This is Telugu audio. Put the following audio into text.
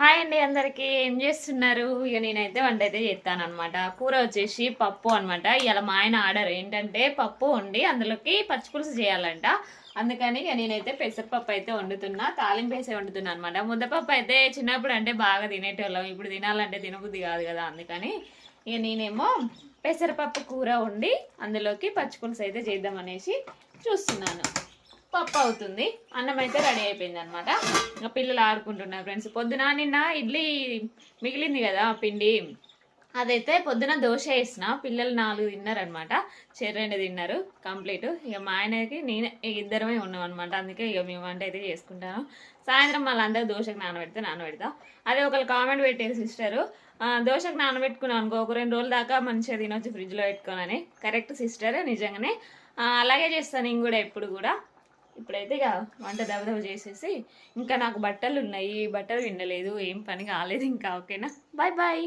హాయ్ అండి అందరికీ. ఏం చేస్తున్నారు? ఇక నేనైతే వంట అయితే చేస్తాను అనమాట కూర వచ్చేసి పప్పు అనమాట ఇలా మా ఆయన ఆర్డర్. ఏంటంటే పప్పు వండి అందులోకి పచ్చిపులుసు చేయాలంట. అందుకని ఇక నేనైతే పెసరపప్పు అయితే వండుతున్నా. తాలింపు వేసే వండుతున్నా అనమాట ముద్దపప్పు అయితే చిన్నప్పుడు అంటే బాగా తినేటోళ్ళం. ఇప్పుడు తినాలంటే తినబుద్ధి కాదు కదా అందుకని ఇక నేనేమో పెసరపప్పు కూర వండి అందులోకి పచ్చిపులుసు అయితే చేద్దామనేసి చూస్తున్నాను. పప్పు అవుతుంది. అన్నం అయితే రెడీ అయిపోయింది అనమాట ఇంకా పిల్లలు ఆడుకుంటున్నారు ఫ్రెండ్స్. పొద్దున నిన్న ఇడ్లీ మిగిలింది కదా పిండి. అదైతే పొద్దున దోశ వేసిన. పిల్లలు నాలుగు తిన్నారనమాట. చెర్రెండు తిన్నారు కంప్లీట్. ఇక మా ఆయనకి నేనే ఇక ఇద్దరమే ఉన్నాం అనమాట. అందుకే ఇక మేము వంట అయితే చేసుకుంటాను. సాయంత్రం మళ్ళీ అందరూ దోశకు నానబెడితే నానబెడతా. అదే ఒకరు కామెంట్ పెట్టారు సిస్టరు. దోశకు నానబెట్టుకున్నాను అనుకో ఒక రెండు రోజుల దాకా మంచిగా తినొచ్చు ఫ్రిడ్జ్లో పెట్టుకోనని కరెక్ట్ సిస్టర్ నిజంగానే. అలాగే చేస్తాను నేను కూడా ఎప్పుడు కూడా. ఇప్పుడైతే ఇక వంట దబదబ చేసేసి ఇంకా నాకు బట్టలు ఉన్నాయి. బట్టలు విండలేదు ఏం పని కాలేదు ఇంకా ఓకేనా? Bye bye.